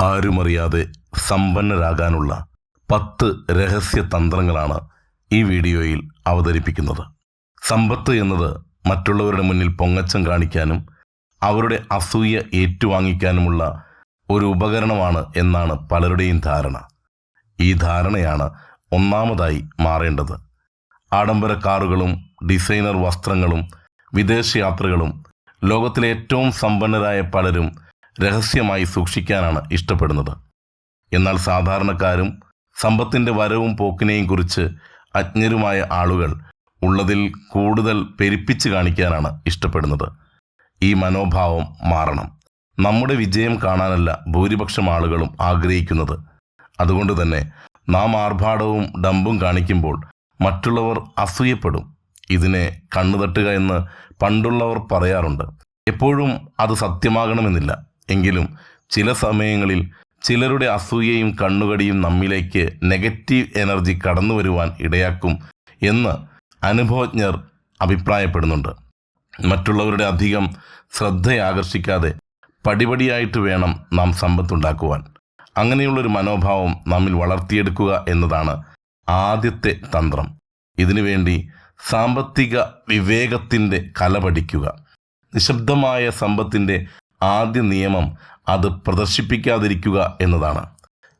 ആരുമറിയാതെ സമ്പന്നരാകാനുള്ള പത്ത് രഹസ്യ തന്ത്രങ്ങളാണ് ഈ വീഡിയോയിൽ അവതരിപ്പിക്കുന്നത്. സമ്പത്ത് എന്നത് മറ്റുള്ളവരുടെ മുന്നിൽ പൊങ്ങച്ചം കാണിക്കാനും അവരുടെ അസൂയ ഏറ്റുവാങ്ങിക്കാനുമുള്ള ഒരു ഉപകരണമാണ് എന്നാണ് പലരുടെയും ധാരണ. ഈ ധാരണയാണ് ഒന്നാമതായി മാറേണ്ടത്. ആഡംബര കാറുകളും ഡിസൈനർ വസ്ത്രങ്ങളും വിദേശയാത്രകളും ലോകത്തിലെ ഏറ്റവും സമ്പന്നരായ പലരും രഹസ്യമായി സൂക്ഷിക്കാനാണ് ഇഷ്ടപ്പെടുന്നത്. എന്നാൽ സാധാരണക്കാരും സമ്പത്തിന്റെ വരവും പോക്കിനെയും കുറിച്ച് അജ്ഞരുമായ ആളുകൾ ഉള്ളതിൽ കൂടുതൽ പെരുപ്പിച്ച് കാണിക്കാനാണ് ഇഷ്ടപ്പെടുന്നത്. ഈ മനോഭാവം മാറണം. നമ്മുടെ വിജയം കാണാനല്ല ഭൂരിപക്ഷം ആളുകളും ആഗ്രഹിക്കുന്നത്. അതുകൊണ്ട് തന്നെ നാം ആർഭാടവും ഡമ്പും കാണിക്കുമ്പോൾ മറ്റുള്ളവർ അസൂയപ്പെടും. ഇതിനെ കണ്ണുതട്ടുക എന്ന് പണ്ടുള്ളവർ പറയാറുണ്ട്. എപ്പോഴും അത് സത്യമാകണമെന്നില്ല. എങ്കിലും ചില സമയങ്ങളിൽ ചിലരുടെ അസൂയയും കണ്ണുകടിയും നമ്മിലേക്ക് നെഗറ്റീവ് എനർജി കടന്നു വരുവാൻ ഇടയാക്കും എന്ന് അനുഭവജ്ഞർ അഭിപ്രായപ്പെടുന്നുണ്ട്. മറ്റുള്ളവരുടെ അധികം ശ്രദ്ധയാകർഷിക്കാതെ പടിപടിയായിട്ട് വേണം നാം സമ്പത്തുണ്ടാക്കുവാൻ. അങ്ങനെയുള്ളൊരു മനോഭാവം നമ്മിൽ വളർത്തിയെടുക്കുക എന്നതാണ് ആദ്യത്തെ തന്ത്രം. ഇതിനുവേണ്ടി സാമ്പത്തിക വിവേകത്തിന്റെ കല പഠിക്കുക. നിശബ്ദമായ സമ്പത്തിന്റെ ആദ്യ നിയമം അത് പ്രദർശിപ്പിക്കാതിരിക്കുക എന്നതാണ്.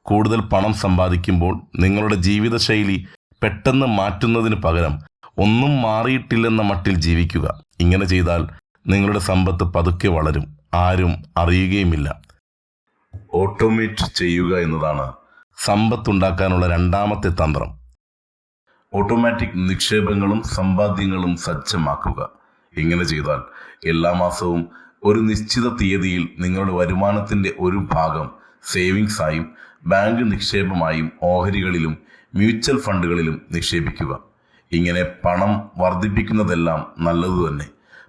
കൂടുതൽ പണം സമ്പാദിക്കുമ്പോൾ നിങ്ങളുടെ ജീവിതശൈലി പെട്ടെന്ന് മാറ്റുന്നതിന് പകരം ഒന്നും മാറിയിട്ടില്ലെന്ന മട്ടിൽ ജീവിക്കുക. ഇങ്ങനെ ചെയ്താൽ നിങ്ങളുടെ സമ്പത്ത് പതുക്കെ വളരും. ആരും അറിയുകയുമില്ല. ഓട്ടോമേറ്റ് ചെയ്യുക എന്നതാണ് സമ്പത്തുണ്ടാക്കാനുള്ള രണ്ടാമത്തെ തന്ത്രം. ഓട്ടോമാറ്റിക് നിക്ഷേപങ്ങളും സമ്പാദ്യങ്ങളും സജ്ജമാക്കുക. ഇങ്ങനെ ചെയ്താൽ എല്ലാ മാസവും ഒരു നിശ്ചിത തീയതിയിൽ നിങ്ങളുടെ വരുമാനത്തിന്റെ ഒരു ഭാഗം സേവിങ്സ് ആയും ബാങ്ക് നിക്ഷേപമായും ഓഹരികളിലും മ്യൂച്വൽ ഫണ്ടുകളിലും നിക്ഷേപിക്കുക. ഇങ്ങനെ പണം വർദ്ധിപ്പിക്കുന്നതെല്ലാം നല്ലതു തന്നെ.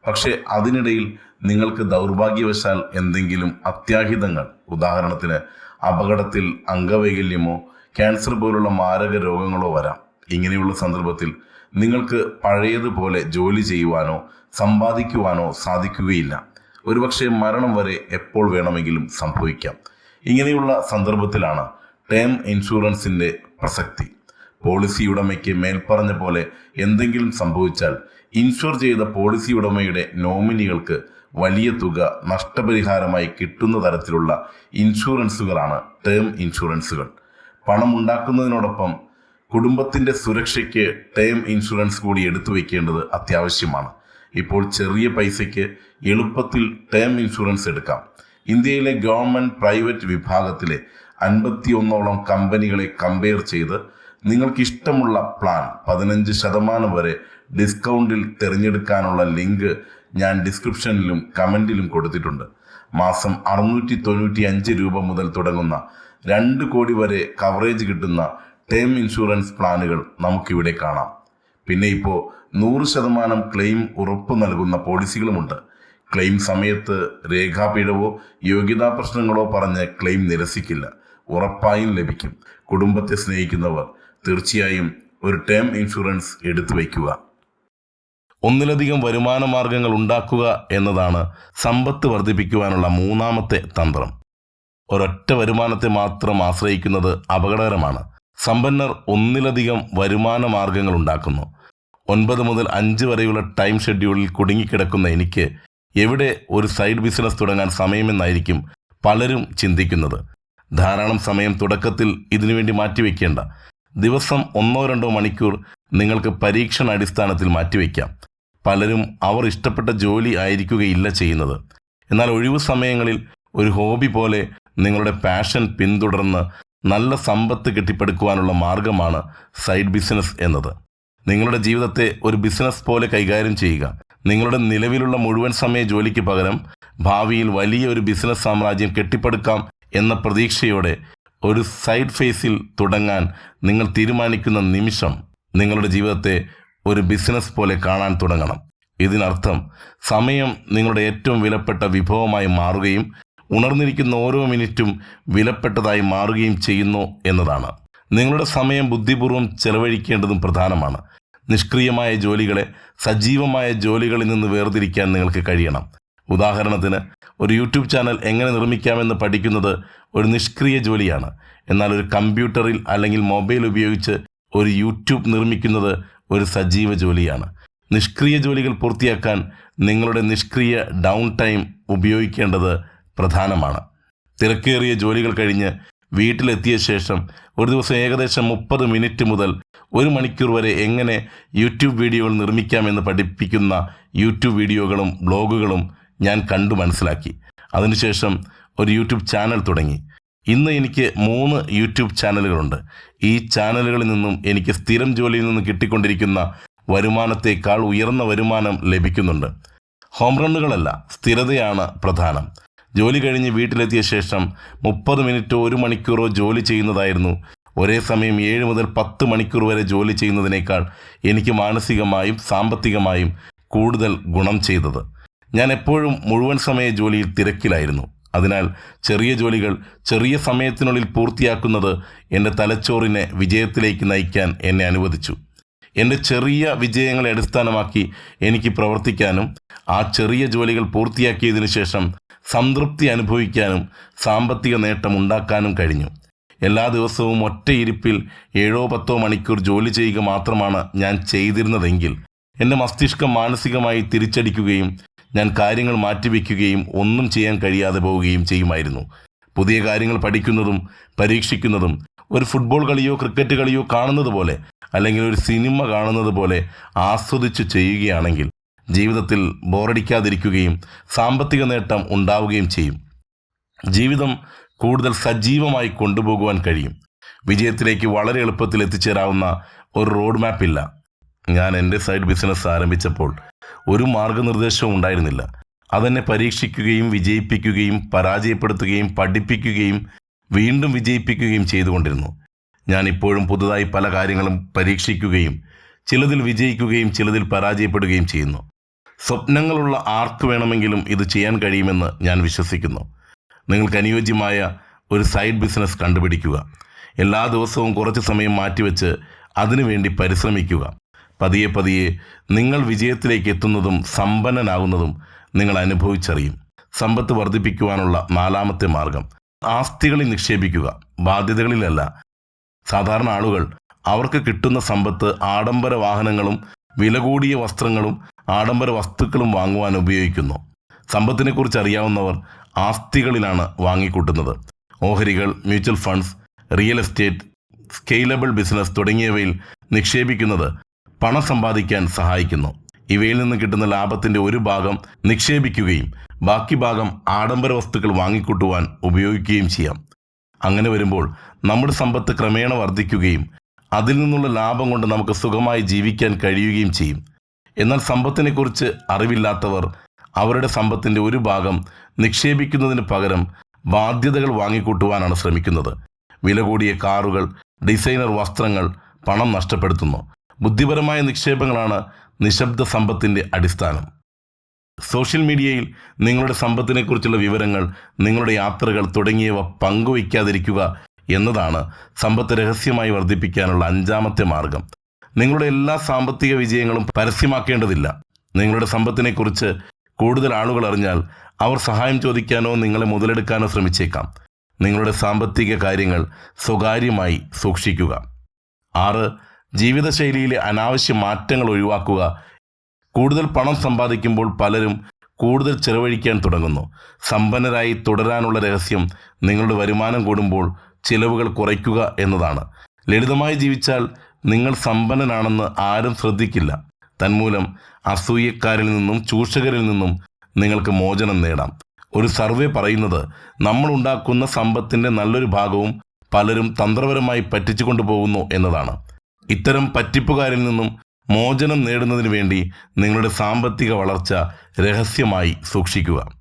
പക്ഷേ അതിനിടയിൽ നിങ്ങൾക്ക് ദൗർഭാഗ്യവശാൽ എന്തെങ്കിലും അത്യാഹിതങ്ങൾ ഉദാഹരണത്തിന് അപകടത്തിൽ അംഗവൈകല്യമോ ക്യാൻസർ പോലുള്ള മാരക രോഗങ്ങളോ വരാം. ഇങ്ങനെയുള്ള സന്ദർഭത്തിൽ നിങ്ങൾക്ക് പഴയതുപോലെ ജോലി ചെയ്യുവാനോ സമ്പാദിക്കുവാനോ സാധിക്കുകയില്ല. ഒരുപക്ഷെ മരണം വരെ എപ്പോൾ വേണമെങ്കിലും സംഭവിക്കാം. ഇങ്ങനെയുള്ള സന്ദർഭത്തിലാണ് ടേം ഇൻഷുറൻസിന്റെ പ്രസക്തി. പോളിസി ഉടമയ്ക്ക് മേൽപ്പറഞ്ഞ പോലെ എന്തെങ്കിലും സംഭവിച്ചാൽ ഇൻഷുർ ചെയ്ത പോളിസി ഉടമയുടെ നോമിനികൾക്ക് വലിയ തുക നഷ്ടപരിഹാരമായി കിട്ടുന്ന തരത്തിലുള്ള ഇൻഷുറൻസുകളാണ് ടേം ഇൻഷുറൻസുകൾ. പണം ഉണ്ടാക്കുന്നതിനോടൊപ്പം കുടുംബത്തിന്റെ സുരക്ഷയ്ക്ക് ടേം ഇൻഷുറൻസ് കൂടി എടുത്തു വയ്ക്കേണ്ടത് അത്യാവശ്യമാണ്. ഇപ്പോൾ ചെറിയ പൈസയ്ക്ക് എളുപ്പത്തിൽ ടേം ഇൻഷുറൻസ് എടുക്കാം. ഇന്ത്യയിലെ ഗവൺമെന്റ് പ്രൈവറ്റ് വിഭാഗത്തിലെ അൻപത്തിയൊന്നോളം കമ്പനികളെ കമ്പയർ ചെയ്ത് നിങ്ങൾക്ക് ഇഷ്ടമുള്ള പ്ലാൻ പതിനഞ്ച് ശതമാനം വരെ ഡിസ്കൗണ്ടിൽ തിരഞ്ഞെടുക്കാനുള്ള ലിങ്ക് ഞാൻ ഡിസ്ക്രിപ്ഷനിലും കമന്റിലും കൊടുത്തിട്ടുണ്ട്. മാസം അറുന്നൂറ്റി തൊണ്ണൂറ്റി അഞ്ച് രൂപ മുതൽ തുടങ്ങുന്ന രണ്ട് കോടി വരെ കവറേജ് കിട്ടുന്ന ടേം ഇൻഷുറൻസ് പ്ലാനുകൾ നമുക്കിവിടെ കാണാം. പിന്നെ ഇപ്പോൾ നൂറ് ശതമാനം ക്ലെയിം ഉറപ്പ് നൽകുന്ന പോളിസികളുമുണ്ട്. ക്ലെയിം സമയത്ത് രേഖാപിഴവോ യോഗ്യതാ പ്രശ്നങ്ങളോ പറഞ്ഞ് ക്ലെയിം നിരസിക്കില്ല. ഉറപ്പായും ലഭിക്കും. കുടുംബത്തെ സ്നേഹിക്കുന്നവർ തീർച്ചയായും ഒരു ടേം ഇൻഷുറൻസ് എടുത്തു വയ്ക്കുക. ഒന്നിലധികം വരുമാന മാർഗങ്ങൾ ഉണ്ടാക്കുക എന്നതാണ് സമ്പത്ത് വർദ്ധിപ്പിക്കുവാനുള്ള മൂന്നാമത്തെ തന്ത്രം. ഒരൊറ്റ വരുമാനത്തെ മാത്രം ആശ്രയിക്കുന്നത് അപകടകരമാണ്. സമ്പന്നർ ഒന്നിലധികം വരുമാന മാർഗങ്ങൾ ഉണ്ടാക്കുന്നു. ഒൻപത് മുതൽ അഞ്ച് വരെയുള്ള ടൈം ഷെഡ്യൂളിൽ കുടുങ്ങിക്കിടക്കുന്ന എനിക്ക് എവിടെ ഒരു സൈഡ് ബിസിനസ് തുടങ്ങാൻ സമയമെന്നായിരിക്കും പലരും ചിന്തിക്കുന്നത്. ധാരാളം സമയം തുടക്കത്തിൽ ഇതിനുവേണ്ടി മാറ്റിവെക്കേണ്ട. ദിവസം ഒന്നോ രണ്ടോ മണിക്കൂർ നിങ്ങൾക്ക് പരീക്ഷണ അടിസ്ഥാനത്തിൽ മാറ്റിവെക്കാം. പലരും അവർ ഇഷ്ടപ്പെട്ട ജോലി ആയിരിക്കുകയില്ല ചെയ്യുന്നത്. എന്നാൽ ഒഴിവു സമയങ്ങളിൽ ഒരു ഹോബി പോലെ നിങ്ങളുടെ പാഷൻ പിന്തുടർന്ന് നല്ല സമ്പത്ത് കെട്ടിപ്പടുക്കുവാനുള്ള മാർഗമാണ് സൈഡ് ബിസിനസ് എന്നത്. നിങ്ങളുടെ ജീവിതത്തെ ഒരു ബിസിനസ് പോലെ കൈകാര്യം ചെയ്യുക. നിങ്ങളുടെ നിലവിലുള്ള മുഴുവൻ സമയ ജോലിക്ക് പകരം ഭാവിയിൽ വലിയ ഒരു ബിസിനസ് സാമ്രാജ്യം കെട്ടിപ്പടുക്കാം എന്ന പ്രതീക്ഷയോടെ ഒരു സൈഡ് ഫേസിൽ തുടങ്ങാൻ നിങ്ങൾ തീരുമാനിക്കുന്ന നിമിഷം നിങ്ങളുടെ ജീവിതത്തെ ഒരു ബിസിനസ് പോലെ കാണാൻ തുടങ്ങണം. ഇതിനർത്ഥം സമയം നിങ്ങളുടെ ഏറ്റവും വിലപ്പെട്ട വിഭവമായി മാറുകയും ഉണർന്നിരിക്കുന്ന ഓരോ മിനിറ്റും വിലപ്പെട്ടതായി മാറുകയും ചെയ്യുന്നു എന്നതാണ്. നിങ്ങളുടെ സമയം ബുദ്ധിപൂർവം ചെലവഴിക്കേണ്ടതും പ്രധാനമാണ്. നിഷ്ക്രിയമായ ജോലികളെ സജീവമായ ജോലികളിൽ നിന്ന് വേർതിരിക്കാൻ നിങ്ങൾക്ക് കഴിയണം. ഉദാഹരണത്തിന് ഒരു യൂട്യൂബ് ചാനൽ എങ്ങനെ നിർമ്മിക്കാമെന്ന് പഠിക്കുന്നത് ഒരു നിഷ്ക്രിയ ജോലിയാണ്. എന്നാൽ ഒരു കമ്പ്യൂട്ടറിൽ അല്ലെങ്കിൽ മൊബൈൽ ഉപയോഗിച്ച് ഒരു യൂട്യൂബ് നിർമ്മിക്കുന്നത് ഒരു സജീവ ജോലിയാണ്. നിഷ്ക്രിയ ജോലികൾ പൂർത്തിയാക്കാൻ നിങ്ങളുടെ നിഷ്ക്രിയ ഡൗൺ ടൈം ഉപയോഗിക്കേണ്ടത് പ്രധാനമാണ്. തിരക്കേറിയ ജോലികൾ കഴിഞ്ഞ് വീട്ടിലെത്തിയ ശേഷം ഒരു ദിവസം ഏകദേശം മുപ്പത് മിനിറ്റ് മുതൽ ഒരു മണിക്കൂർ വരെ എങ്ങനെ യൂട്യൂബ് വീഡിയോകൾ നിർമ്മിക്കാമെന്ന് പഠിപ്പിക്കുന്ന യൂട്യൂബ് വീഡിയോകളും ബ്ലോഗുകളും ഞാൻ കണ്ടു മനസ്സിലാക്കി. അതിനുശേഷം ഒരു യൂട്യൂബ് ചാനൽ തുടങ്ങി. ഇന്ന് എനിക്ക് മൂന്ന് യൂട്യൂബ് ചാനലുകളുണ്ട്. ഈ ചാനലുകളിൽ നിന്നും എനിക്ക് സ്ഥിരം ജോലിയിൽ നിന്ന് കിട്ടിക്കൊണ്ടിരിക്കുന്ന വരുമാനത്തേക്കാൾ ഉയർന്ന വരുമാനം ലഭിക്കുന്നുണ്ട്. ഹോം റണ്ണുകളല്ല സ്ഥിരതയാണ് പ്രധാനം. ജോലി കഴിഞ്ഞ് വീട്ടിലെത്തിയ ശേഷം മുപ്പത് മിനിറ്റോ ഒരു മണിക്കൂറോ ജോലി ചെയ്യുന്നതായിരുന്നു ഒരേ സമയം ഏഴ് മുതൽ പത്ത് മണിക്കൂർ വരെ ജോലി ചെയ്യുന്നതിനേക്കാൾ എനിക്ക് മാനസികമായും സാമ്പത്തികമായും കൂടുതൽ ഗുണം ചെയ്തത്. ഞാൻ എപ്പോഴും മുഴുവൻ സമയ ജോലിയിൽ തിരക്കിലായിരുന്നു. അതിനാൽ ചെറിയ ജോലികൾ ചെറിയ സമയത്തിനുള്ളിൽ പൂർത്തിയാക്കുന്നത് എന്റെ തലച്ചോറിനെ വിജയത്തിലേക്ക് നയിക്കാൻ എന്നെ അനുവദിച്ചു. എന്റെ ചെറിയ വിജയങ്ങളെ അടിസ്ഥാനമാക്കി എനിക്ക് പ്രവർത്തിക്കാനും ആ ചെറിയ ജോലികൾ പൂർത്തിയാക്കിയതിനു ശേഷം സംതൃപ്തി അനുഭവിക്കാനും സാമ്പത്തിക നേട്ടം ഉണ്ടാക്കാനും കഴിഞ്ഞു. എല്ലാ ദിവസവും ഒറ്റയിരിപ്പിൽ ഏഴോ പത്തോ മണിക്കൂർ ജോലി ചെയ്യുക മാത്രമാണ് ഞാൻ ചെയ്തിരുന്നതെങ്കിൽ. എന്റെ മസ്തിഷ്കം മാനസികമായി തിരിച്ചടിക്കുകയും ഞാൻ കാര്യങ്ങൾ മാറ്റിവെക്കുകയും ഒന്നും ചെയ്യാൻ കഴിയാതെ പോവുകയും ചെയ്യുമായിരുന്നു. പുതിയ കാര്യങ്ങൾ പഠിക്കുന്നതും പരീക്ഷിക്കുന്നതും ഒരു ഫുട്ബോൾ കളിയോ ക്രിക്കറ്റ് കളിയോ കാണുന്നത് പോലെ അല്ലെങ്കിൽ ഒരു സിനിമ കാണുന്നത് പോലെ ആസ്വദിച്ച് ചെയ്യുകയാണെങ്കിൽ ജീവിതത്തിൽ ബോറടിക്കാതിരിക്കുകയും സാമ്പത്തിക നേട്ടം ഉണ്ടാവുകയും ചെയ്യും. ജീവിതം കൂടുതൽ സജീവമായി കൊണ്ടുപോകുവാൻ കഴിയും. വിജയത്തിലേക്ക് വളരെ എളുപ്പത്തിൽ എത്തിച്ചേരാവുന്ന ഒരു റോഡ് മാപ്പ് ഇല്ല. ഞാൻ എന്റെ സൈഡ് ബിസിനസ് ആരംഭിച്ചപ്പോൾ ഒരു മാർഗനിർദ്ദേശവും ഉണ്ടായിരുന്നില്ല. അതെന്നെ പരീക്ഷിക്കുകയും വിജയിപ്പിക്കുകയും പരാജയപ്പെടുത്തുകയും പഠിപ്പിക്കുകയും വീണ്ടും വിജയിപ്പിക്കുകയും ചെയ്തുകൊണ്ടിരുന്നു. ഞാൻ ഇപ്പോഴും പുതുതായി പല കാര്യങ്ങളും പരീക്ഷിക്കുകയും ചിലതിൽ വിജയിക്കുകയും ചിലതിൽ പരാജയപ്പെടുകയും ചെയ്യുന്നു. സ്വപ്നങ്ങളുള്ള ആർക്ക് വേണമെങ്കിലും ഇത് ചെയ്യാൻ കഴിയുമെന്ന് ഞാൻ വിശ്വസിക്കുന്നു. നിങ്ങൾക്ക് അനുയോജ്യമായ ഒരു സൈഡ് ബിസിനസ് കണ്ടുപിടിക്കുക. എല്ലാ ദിവസവും കുറച്ച് സമയം മാറ്റിവെച്ച് അതിനുവേണ്ടി പരിശ്രമിക്കുക. പതിയെ പതിയെ നിങ്ങൾ വിജയത്തിലേക്ക് എത്തുന്നതും സമ്പന്നനാകുന്നതും നിങ്ങൾ അനുഭവിച്ചറിയും. സമ്പത്ത് വർദ്ധിപ്പിക്കുവാനുള്ള നാലാമത്തെ മാർഗം. ആസ്തികളിൽ നിക്ഷേപിക്കുക. ബാധ്യതകളിലല്ല. സാധാരണ ആളുകൾ അവർക്ക് കിട്ടുന്ന സമ്പത്ത് ആഡംബര വാഹനങ്ങളും വില കൂടിയ വസ്ത്രങ്ങളും ആഡംബര വസ്തുക്കളും വാങ്ങുവാൻ ഉപയോഗിക്കുന്നു. സമ്പത്തിനെക്കുറിച്ച് അറിയാവുന്നവർ ആസ്തികളിലാണ് വാങ്ങിക്കൂട്ടുന്നത്. ഓഹരികൾ mutual funds real estate scalable business തുടങ്ങിയവയിൽ നിക്ഷേപിക്കുന്നത് പണം സമ്പാദിക്കാൻ സഹായിക്കുന്നു. ഇവയിൽ നിന്ന് കിട്ടുന്ന ലാഭത്തിന്റെ ഒരു ഭാഗം നിക്ഷേപിക്കുകയും ബാക്കി ഭാഗം ആഡംബര വസ്തുക്കൾ വാങ്ങിക്കൂട്ടുവാൻ ഉപയോഗിക്കുകയും ചെയ്യാം. അങ്ങനെ വരുമ്പോൾ നമ്മുടെ സമ്പത്ത് ക്രമേണ വർദ്ധിക്കുകയും അതിൽ നിന്നുള്ള ലാഭം കൊണ്ട് നമുക്ക് സുഖമായി ജീവിക്കാൻ കഴിയുകയും ചെയ്യും. എന്നാൽ സമ്പത്തിനെക്കുറിച്ച് അറിവില്ലാത്തവർ അവരുടെ സമ്പത്തിന്റെ ഒരു ഭാഗം നിക്ഷേപിക്കുന്നതിന് പകരം ബാധ്യതകൾ വാങ്ങിക്കൂട്ടുവാനാണ് ശ്രമിക്കുന്നത്. വില കൂടിയ കാറുകൾ ഡിസൈനർ വസ്ത്രങ്ങൾ പണം നഷ്ടപ്പെടുത്തുന്നു. ബുദ്ധിപരമായ നിക്ഷേപങ്ങളാണ് നിശബ്ദ സമ്പത്തിന്റെ അടിസ്ഥാനം. സോഷ്യൽ മീഡിയയിൽ നിങ്ങളുടെ സമ്പത്തിനെക്കുറിച്ചുള്ള വിവരങ്ങൾ നിങ്ങളുടെ യാത്രകൾ തുടങ്ങിയവ പങ്കുവയ്ക്കാതിരിക്കുക എന്നതാണ് സമ്പത്ത് രഹസ്യമായി വർദ്ധിപ്പിക്കാനുള്ള അഞ്ചാമത്തെ മാർഗം. നിങ്ങളുടെ എല്ലാ സാമ്പത്തിക വിജയങ്ങളും പരസ്യമാക്കേണ്ടതില്ല. നിങ്ങളുടെ സമ്പത്തിനെക്കുറിച്ച് കൂടുതൽ ആളുകൾ അറിഞ്ഞാൽ അവർ സഹായം ചോദിക്കാനോ നിങ്ങളെ മുതലെടുക്കാനോ ശ്രമിച്ചേക്കാം. നിങ്ങളുടെ സാമ്പത്തിക കാര്യങ്ങൾ സ്വകാര്യമായി സൂക്ഷിക്കുക. ആറ് ജീവിതശൈലിയിലെ അനാവശ്യ മാറ്റങ്ങൾ ഒഴിവാക്കുക. കൂടുതൽ പണം സമ്പാദിക്കുമ്പോൾ പലരും കൂടുതൽ ചെലവഴിക്കാൻ തുടങ്ങുന്നു. സമ്പന്നരായി തുടരാനുള്ള രഹസ്യം നിങ്ങളുടെ വരുമാനം കൂടുമ്പോൾ ചിലവുകൾ കുറയ്ക്കുക എന്നതാണ്. ലളിതമായി ജീവിച്ചാൽ നിങ്ങൾ സമ്പന്നനാണെന്ന് ആരും ശ്രദ്ധിക്കില്ല. തന്മൂലം അസൂയക്കാരിൽ നിന്നും ചൂഷകരിൽ നിന്നും നിങ്ങൾക്ക് മോചനം നേടാം. ഒരു സർവേ പറയുന്നത് നമ്മൾ ഉണ്ടാക്കുന്ന സമ്പത്തിന്റെ നല്ലൊരു ഭാഗവും പലരും തന്ത്രപരമായി പറ്റിച്ചു കൊണ്ടുപോകുന്നു എന്നതാണ്. ഇത്തരം പറ്റിപ്പുകാരിൽ നിന്നും മോചനം നേടുന്നതിന് വേണ്ടി നിങ്ങളുടെ സാമ്പത്തിക വളർച്ച രഹസ്യമായി സൂക്ഷിക്കുക.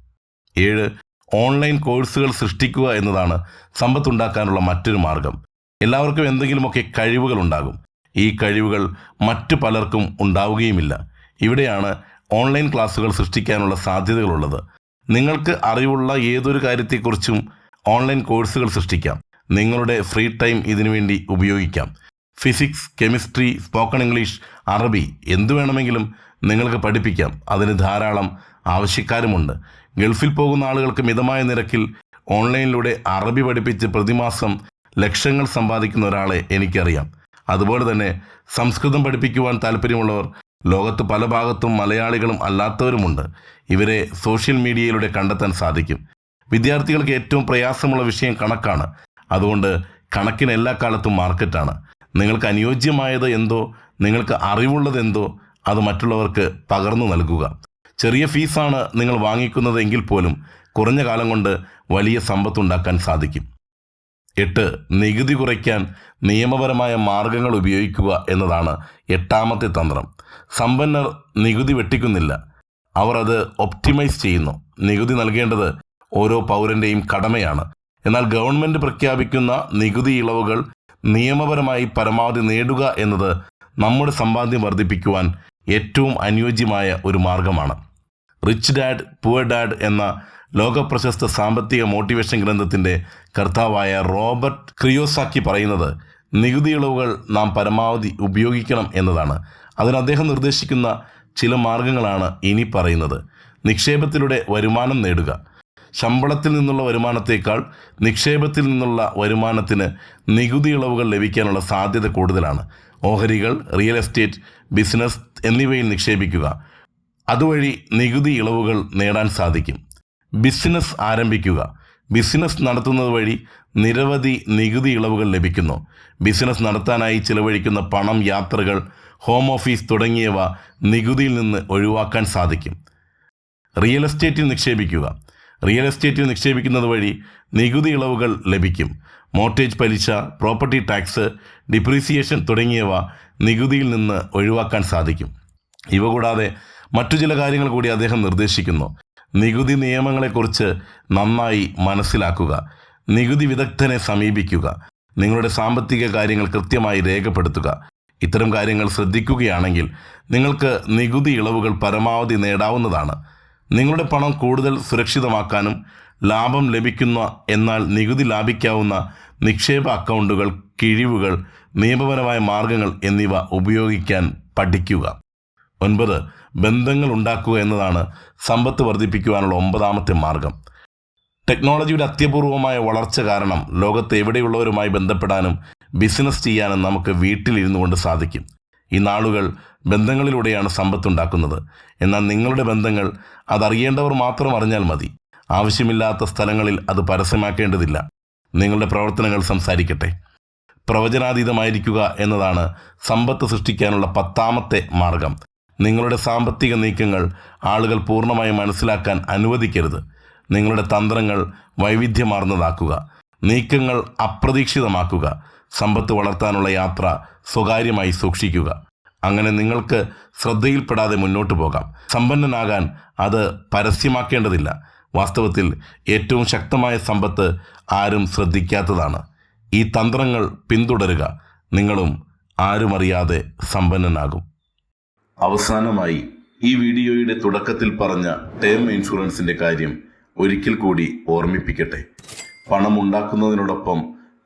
ഏഴ് ഓൺലൈൻ കോഴ്സുകൾ സൃഷ്ടിക്കുക എന്നതാണ് സമ്പത്തുണ്ടാക്കാനുള്ള മറ്റൊരു മാർഗം. എല്ലാവർക്കും എന്തെങ്കിലുമൊക്കെ കഴിവുകൾ ഉണ്ടാകും. ഈ കഴിവുകൾ മറ്റു പലർക്കും ഉണ്ടാവുകയുമില്ല. ഇവിടെയാണ് ഓൺലൈൻ ക്ലാസ്സുകൾ സൃഷ്ടിക്കാനുള്ള സാധ്യതകളുള്ളത്. നിങ്ങൾക്ക് അറിവുള്ള ഏതൊരു കാര്യത്തെക്കുറിച്ചും ഓൺലൈൻ കോഴ്സുകൾ സൃഷ്ടിക്കാം. നിങ്ങളുടെ ഫ്രീ ടൈം ഇതിനുവേണ്ടി ഉപയോഗിക്കാം. ഫിസിക്സ് കെമിസ്ട്രി സ്പോക്കൺ ഇംഗ്ലീഷ് അറബി എന്തു വേണമെങ്കിലും നിങ്ങൾക്ക് പഠിപ്പിക്കാം. അതിന് ധാരാളം ആവശ്യക്കാരുമുണ്ട്. ഗൾഫിൽ പോകുന്ന ആളുകൾക്ക് മിതമായ നിരക്കിൽ ഓൺലൈനിലൂടെ അറബി പഠിപ്പിച്ച് പ്രതിമാസം ലക്ഷങ്ങൾ സമ്പാദിക്കുന്ന ഒരാളെ എനിക്കറിയാം. അതുപോലെ തന്നെ സംസ്കൃതം പഠിപ്പിക്കുവാൻ താല്പര്യമുള്ളവർ ലോകത്ത് പല ഭാഗത്തും മലയാളികളും അല്ലാത്തവരുമുണ്ട്. ഇവരെ സോഷ്യൽ മീഡിയയിലൂടെ കണ്ടെത്താൻ സാധിക്കും. വിദ്യാർത്ഥികൾക്ക് ഏറ്റവും പ്രയാസമുള്ള വിഷയം കണക്കാണ്. അതുകൊണ്ട് കണക്കിന് എല്ലാ കാലത്തും മാർക്കറ്റാണ്. നിങ്ങൾക്ക് അനുയോജ്യമായത് എന്തോ നിങ്ങൾക്ക് അറിവുള്ളത് എന്തോ അത് മറ്റുള്ളവർക്ക് പകർന്നു നൽകുക. ചെറിയ ഫീസാണ് നിങ്ങൾ വാങ്ങിക്കുന്നത് എങ്കിൽ പോലും കുറഞ്ഞ കാലം കൊണ്ട് വലിയ സമ്പത്തുണ്ടാക്കാൻ സാധിക്കും. എട്ട് നികുതി കുറയ്ക്കാൻ നിയമപരമായ മാർഗങ്ങൾ ഉപയോഗിക്കുക എന്നതാണ് എട്ടാമത്തെ തന്ത്രം. സമ്പന്നർ നികുതി വെട്ടിക്കുന്നില്ല. അവർ അത് ഒപ്റ്റിമൈസ് ചെയ്യുന്നു. നികുതി നൽകേണ്ടത് ഓരോ പൗരന്റെയും കടമയാണ്. എന്നാൽ ഗവൺമെന്റ് പ്രഖ്യാപിക്കുന്ന നികുതി ഇളവുകൾ നിയമപരമായി പരമാവധി നേടുക എന്നത് നമ്മുടെ സമ്പാദ്യം വർദ്ധിപ്പിക്കുവാൻ ഏറ്റവും അനുയോജ്യമായ ഒരു മാർഗമാണ്. റിച്ച് ഡാഡ് പുവർ ഡാഡ് എന്ന ലോകപ്രശസ്ത സാമ്പത്തിക മോട്ടിവേഷൻ ഗ്രന്ഥത്തിന്റെ കർത്താവായ റോബർട്ട് ക്രിയോസാക്കി പറയുന്നത് നികുതി ഇളവുകൾ നാം പരമാവധി ഉപയോഗിക്കണം എന്നതാണ്. അതിന് അദ്ദേഹം നിർദ്ദേശിക്കുന്ന ചില മാർഗങ്ങളാണ് ഇനി പറയുന്നത്. നിക്ഷേപത്തിലൂടെ വരുമാനം നേടുക. ശമ്പളത്തിൽ നിന്നുള്ള വരുമാനത്തേക്കാൾ നിക്ഷേപത്തിൽ നിന്നുള്ള വരുമാനത്തിന് നികുതി ഇളവുകൾ ലഭിക്കാനുള്ള സാധ്യത കൂടുതലാണ്. ഓഹരികൾ റിയൽ എസ്റ്റേറ്റ് ബിസിനസ് എന്നിവയിൽ നിക്ഷേപിക്കുക. അതുവഴി നികുതി ഇളവുകൾ നേടാൻ സാധിക്കും. ബിസിനസ് ആരംഭിക്കുക. ബിസിനസ് നടത്തുന്നത് വഴി നിരവധി നികുതി ഇളവുകൾ ലഭിക്കുന്നു. ബിസിനസ് നടത്താനായി ചിലവഴിക്കുന്ന പണം യാത്രകൾ ഹോം ഓഫീസ് തുടങ്ങിയവ നികുതിയിൽ നിന്ന് ഒഴിവാക്കാൻ സാധിക്കും. റിയൽ എസ്റ്റേറ്റിൽ നിക്ഷേപിക്കുക. റിയൽ എസ്റ്റേറ്റിൽ നിക്ഷേപിക്കുന്നത് വഴി നികുതി ഇളവുകൾ ലഭിക്കും. മോർട്ടേജ് പലിശ പ്രോപ്പർട്ടി ടാക്സ് ഡിപ്രീസിയേഷൻ തുടങ്ങിയവ നികുതിയിൽ നിന്ന് ഒഴിവാക്കാൻ സാധിക്കും. ഇവ കൂടാതെ മറ്റു ചില കാര്യങ്ങൾ കൂടി അദ്ദേഹം നിർദ്ദേശിക്കുന്നു. നികുതി നിയമങ്ങളെക്കുറിച്ച് നന്നായി മനസ്സിലാക്കുക. നികുതി വിദഗ്ധനെ സമീപിക്കുക. നിങ്ങളുടെ സാമ്പത്തിക കാര്യങ്ങൾ കൃത്യമായി രേഖപ്പെടുത്തുക. ഇത്തരം കാര്യങ്ങൾ ശ്രദ്ധിക്കുകയാണെങ്കിൽ നിങ്ങൾക്ക് നികുതി ഇളവുകൾ പരമാവധി നേടാവുന്നതാണ്. നിങ്ങളുടെ പണം കൂടുതൽ സുരക്ഷിതമാക്കാനും ലാഭം ലഭിക്കുന്ന എന്നാൽ നികുതി ലാഭിക്കാവുന്ന നിക്ഷേപ അക്കൗണ്ടുകൾ കിഴിവുകൾ നിയമപരമായ മാർഗങ്ങൾ എന്നിവ ഉപയോഗിക്കാൻ പഠിക്കുക. ഒൻപത് ബന്ധങ്ങൾ ഉണ്ടാക്കുക എന്നതാണ് സമ്പത്ത് വർദ്ധിപ്പിക്കുവാനുള്ള ഒമ്പതാമത്തെ മാർഗം. ടെക്നോളജിയുടെ അത്യപൂർവമായ വളർച്ച കാരണം ലോകത്ത് എവിടെയുള്ളവരുമായി ബന്ധപ്പെടാനും ബിസിനസ് ചെയ്യാനും നമുക്ക് വീട്ടിലിരുന്നു കൊണ്ട് സാധിക്കും. ഈ നാളുകൾ ബന്ധങ്ങളിലൂടെയാണ് സമ്പത്തുണ്ടാക്കുന്നത് എന്നാൽ നിങ്ങളുടെ ബന്ധങ്ങൾ അതറിയേണ്ടവർ മാത്രം അറിഞ്ഞാൽ മതി. ആവശ്യമില്ലാത്ത സ്ഥലങ്ങളിൽ അത് പരസ്യമാക്കേണ്ടതില്ല. നിങ്ങളുടെ പ്രവർത്തനങ്ങൾ സംസാരിക്കട്ടെ. പ്രവചനാതീതമായിരിക്കുക എന്നതാണ് സമ്പത്ത് സൃഷ്ടിക്കാനുള്ള പത്താമത്തെ മാർഗം. നിങ്ങളുടെ സാമ്പത്തിക നീക്കങ്ങൾ ആളുകൾ പൂർണമായി മനസ്സിലാക്കാൻ അനുവദിക്കരുത്. നിങ്ങളുടെ തന്ത്രങ്ങൾ വൈവിധ്യമാർന്നതാക്കുക. നീക്കങ്ങൾ അപ്രതീക്ഷിതമാക്കുക. സമ്പത്ത് വളർത്താനുള്ള യാത്ര സ്വകാര്യമായി സൂക്ഷിക്കുക. അങ്ങനെ നിങ്ങൾക്ക് ശ്രദ്ധയിൽപ്പെടാതെ മുന്നോട്ട് പോകാം. സമ്പന്നനാകാൻ അത് പരസ്യമാക്കേണ്ടതില്ല. വാസ്തവത്തിൽ ഏറ്റവും ശക്തമായ സമ്പത്ത് ആരും ശ്രദ്ധിക്കാത്തതാണ്. ഈ തന്ത്രങ്ങൾ പിന്തുടരുക. നിങ്ങളും ആരുമറിയാതെ സമ്പന്നനാകും. അവസാനമായി ഈ വീഡിയോയുടെ തുടക്കത്തിൽ പറഞ്ഞ ടേം ഇൻഷുറൻസിന്റെ കാര്യം ഒരിക്കൽ കൂടി ഓർമ്മിപ്പിക്കട്ടെ. പണം ഉണ്ടാക്കുന്നതിനോടൊപ്പം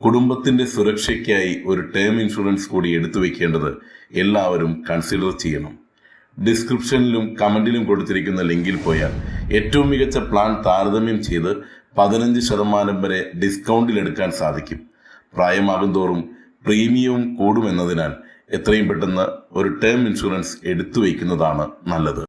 കുടുംബത്തിന്റെ സുരക്ഷയ്ക്കായി ഒരു ടേം ഇൻഷുറൻസ് കൂടി എടുത്തു വെക്കേണ്ടത് എല്ലാവരും കൺസിഡർ ചെയ്യണം. ഡിസ്ക്രിപ്ഷനിലും കമന്റിലും കൊടുത്തിരിക്കുന്ന ലിങ്കിൽ പോയാൽ ഏറ്റവും മികച്ച പ്ലാൻ താരതമ്യം ചെയ്ത് പതിനഞ്ച് ശതമാനം വരെ ഡിസ്കൗണ്ടിൽ എടുക്കാൻ സാധിക്കും. പ്രായമാകും തോറും പ്രീമിയവും കൂടുമെന്നതിനാൽ എത്രയും പെട്ടെന്ന് ഒരു ടേം ഇൻഷുറൻസ് എടുത്തു വയ്ക്കുന്നതാണ് നല്ലത്.